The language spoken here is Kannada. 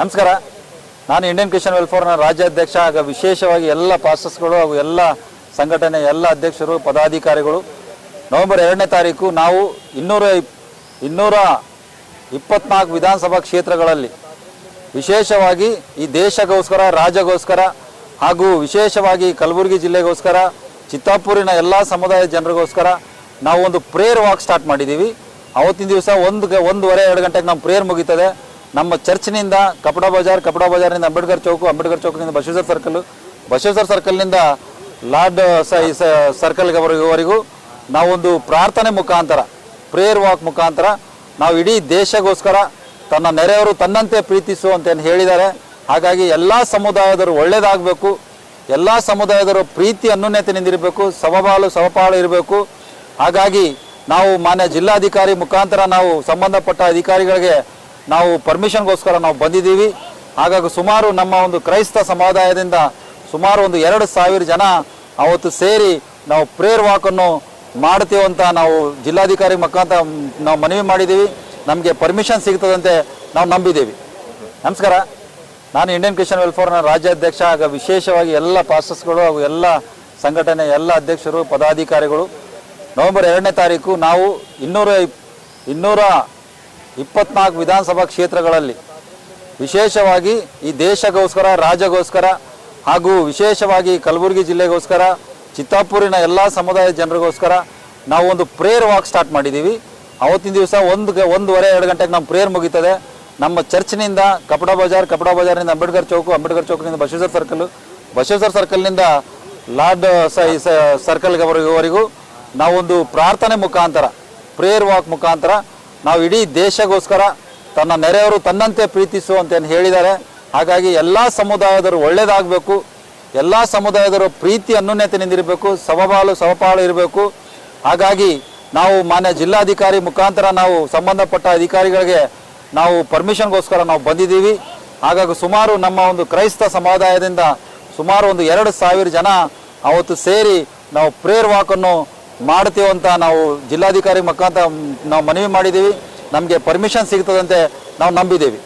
ನಮಸ್ಕಾರ. ನಾನು ಇಂಡಿಯನ್ ಕ್ರಿಶ್ಚಿಯನ್ ವೆಲ್ಫೇರ್ನ ರಾಜ್ಯಾಧ್ಯಕ್ಷ ಹಾಗೂ ವಿಶೇಷವಾಗಿ ಎಲ್ಲ ಪಾಸ್ಟರ್ಸ್ಗಳು ಹಾಗೂ ಎಲ್ಲ ಸಂಘಟನೆ ಎಲ್ಲ ಅಧ್ಯಕ್ಷರು, ಪದಾಧಿಕಾರಿಗಳು, ನವೆಂಬರ್ ಎರಡನೇ ತಾರೀಕು ನಾವು ಇನ್ನೂರ ಇನ್ನೂರ ಇಪ್ಪತ್ನಾಲ್ಕು ವಿಧಾನಸಭಾ ಕ್ಷೇತ್ರಗಳಲ್ಲಿ ವಿಶೇಷವಾಗಿ ಈ ದೇಶಗೋಸ್ಕರ ರಾಜ್ಯಗೋಸ್ಕರ ಹಾಗೂ ವಿಶೇಷವಾಗಿ ಕಲಬುರಗಿ ಜಿಲ್ಲೆಗೋಸ್ಕರ, ಚಿತ್ತಾಪುರಿನ ಎಲ್ಲ ಸಮುದಾಯದ ಜನರಿಗೋಸ್ಕರ ನಾವು ಒಂದು ಪ್ರೇಯರ್ ವಾಕ್ ಸ್ಟಾರ್ಟ್ ಮಾಡಿದ್ದೀವಿ. ಅವತ್ತಿನ ದಿವಸ ಒಂದು ಒಂದೂವರೆ, ಎರಡು ಗಂಟೆಗೆ ನಮ್ಮ ಪ್ರೇಯರ್ ಮುಗೀತದೆ. ನಮ್ಮ ಚರ್ಚ್ನಿಂದ ಕಪಡ ಬಜಾರ್, ಕಪಡ ಬಜಾರ್ನಿಂದ ಅಂಬೇಡ್ಕರ್ ಚೌಕು, ಅಂಬೇಡ್ಕರ್ ಚೌಕಿನಿಂದ ಬಸವೇಶ್ವರ ಸರ್ಕಲ್ ಬಸವೇಶ್ವರ ಸರ್ಕಲ್ನಿಂದ ಲಾರ್ಡ್ ಸರ್ಕಲ್ವರೆಗೂ ನಾವೊಂದು ಪ್ರಾರ್ಥನೆ ಮುಖಾಂತರ ಪ್ರೇಯರ್ ವಾಕ್ ಮುಖಾಂತರ ನಾವು ಇಡೀ ದೇಶಗೋಸ್ಕರ ತನ್ನ ನೆರೆಯವರು ತನ್ನಂತೆ ಪ್ರೀತಿಸು ಅಂತ ಏನು ಹೇಳಿದ್ದಾರೆ. ಹಾಗಾಗಿ ಎಲ್ಲ ಸಮುದಾಯದವರು ಒಳ್ಳೆಯದಾಗಬೇಕು ಎಲ್ಲ ಸಮುದಾಯದವರು ಪ್ರೀತಿ ಅನ್ಯೋನ್ಯತೆಯಿಂದಿರಬೇಕು ಸಮಬಾಳು ಸಮಪಾಳು ಇರಬೇಕು. ಹಾಗಾಗಿ ನಾವು ಮಾನ್ಯ ಜಿಲ್ಲಾಧಿಕಾರಿ ಮುಖಾಂತರ ನಾವು ಸಂಬಂಧಪಟ್ಟ ಅಧಿಕಾರಿಗಳಿಗೆ ನಾವು ಪರ್ಮಿಷನ್ಗೋಸ್ಕರ ನಾವು ಬಂದಿದ್ದೀವಿ. ಹಾಗಾಗಿ ಸುಮಾರು ನಮ್ಮ ಒಂದು ಕ್ರೈಸ್ತ ಸಮುದಾಯದಿಂದ ಸುಮಾರು ಒಂದು ಎರಡು ಸಾವಿರ ಜನ ಅವತ್ತು ಸೇರಿ ನಾವು ಪ್ರೇಯರ್ ವಾಕನ್ನು ಮಾಡ್ತೀವಂತ ನಾವು ಜಿಲ್ಲಾಧಿಕಾರಿ ಮುಖಾಂತರ ನಾವು ಮನವಿ ಮಾಡಿದ್ದೀವಿ. ನಮಗೆ ಪರ್ಮಿಷನ್ ಸಿಗ್ತದಂತೆ ನಾವು ನಂಬಿದ್ದೀವಿ. ನಮಸ್ಕಾರ. ನಾನು ಇಂಡಿಯನ್ ಕ್ರಿಶ್ಚಿಯನ್ ವೆಲ್ಫೇರ್ನ ರಾಜ್ಯಾಧ್ಯಕ್ಷ, ಆಗ ವಿಶೇಷವಾಗಿ ಎಲ್ಲ ಪಾಸ್ಟರ್ಸ್ಗಳು ಹಾಗೂ ಎಲ್ಲ ಸಂಘಟನೆ ಎಲ್ಲ ಅಧ್ಯಕ್ಷರು, ಪದಾಧಿಕಾರಿಗಳು. ನವೆಂಬರ್ ಎರಡನೇ ತಾರೀಕು ನಾವು ಇನ್ನೂರ ಇನ್ನೂರ ಇಪ್ಪತ್ನಾಲ್ಕು ವಿಧಾನಸಭಾ ಕ್ಷೇತ್ರಗಳಲ್ಲಿ ವಿಶೇಷವಾಗಿ ಈ ದೇಶಗೋಸ್ಕರ ರಾಜ್ಯಗೋಸ್ಕರ ಹಾಗೂ ವಿಶೇಷವಾಗಿ ಕಲಬುರಗಿ ಜಿಲ್ಲೆಗೋಸ್ಕರ, ಚಿತ್ತಾಪುರಿನ ಎಲ್ಲ ಸಮುದಾಯದ ಜನರಿಗೋಸ್ಕರ ನಾವು ಒಂದು ಪ್ರೇಯರ್ ವಾಕ್ ಸ್ಟಾರ್ಟ್ ಮಾಡಿದ್ದೀವಿ ಅವತ್ತಿನ ದಿವಸ ಒಂದು ಒಂದೂವರೆ, ಎರಡು ಗಂಟೆಗೆ ನಮ್ಮ ಪ್ರೇಯರ್ ಮುಗೀತದೆ. ನಮ್ಮ ಚರ್ಚ್ನಿಂದ ಕಪಡ ಬಜಾರ್, ಕಪಡ ಬಜಾರ್ನಿಂದ ಅಂಬೇಡ್ಕರ್ ಚೌಕು, ಅಂಬೇಡ್ಕರ್ ಚೌಕಿನಿಂದ ಬಸವೇಶ್ವರ ಸರ್ಕಲ್ ಬಸವೇಶ್ವರ ಸರ್ಕಲ್ನಿಂದ ಲಾರ್ಡ್ ಸರ್ಕಲ್ವರೆಗೂ ನಾವೊಂದು ಪ್ರಾರ್ಥನೆ ಮುಖಾಂತರ ಪ್ರೇಯರ್ ವಾಕ್ ಮುಖಾಂತರ ನಾವು ಇಡೀ ದೇಶಗೋಸ್ಕರ ತನ್ನ ನೆರೆಯವರು ತನ್ನಂತೆ ಪ್ರೀತಿಸು ಅಂತ ಏನು ಹೇಳಿದ್ದಾರೆ. ಹಾಗಾಗಿ ಎಲ್ಲ ಸಮುದಾಯದವರು ಒಳ್ಳೇದಾಗಬೇಕು. ಎಲ್ಲ ಸಮುದಾಯದವರು ಪ್ರೀತಿ ಅನ್ಯೋನ್ಯತೆಯಿಂದಿರಬೇಕು ಸಮಬಾಳು ಸಮಪಾಳು ಇರಬೇಕು. ಹಾಗಾಗಿ ನಾವು ಮಾನ್ಯ ಜಿಲ್ಲಾಧಿಕಾರಿ ಮುಖಾಂತರ ನಾವು ಸಂಬಂಧಪಟ್ಟ ಅಧಿಕಾರಿಗಳಿಗೆ ನಾವು ಪರ್ಮಿಷನ್ಗೋಸ್ಕರ ನಾವು ಬಂದಿದ್ದೀವಿ. ಹಾಗಾಗಿ ಸುಮಾರು ನಮ್ಮ ಒಂದು ಕ್ರೈಸ್ತ ಸಮುದಾಯದಿಂದ ಸುಮಾರು ಒಂದು ಎರಡು ಸಾವಿರ ಜನ ಅವತ್ತು ಸೇರಿ ನಾವು ಪ್ರೇರ್ ವಾಕನ್ನು ಮಾಡ್ತೀವಂತ ನಾವು ಜಿಲ್ಲಾಧಿಕಾರಿ ಮುಖಾಂತರ ನಾವು ಮನವಿ ಮಾಡಿದ್ದೀವಿ. ನಮಗೆ ಪರ್ಮಿಷನ್ ಸಿಗ್ತದಂತೆ ನಾವು ನಂಬಿದ್ದೀವಿ.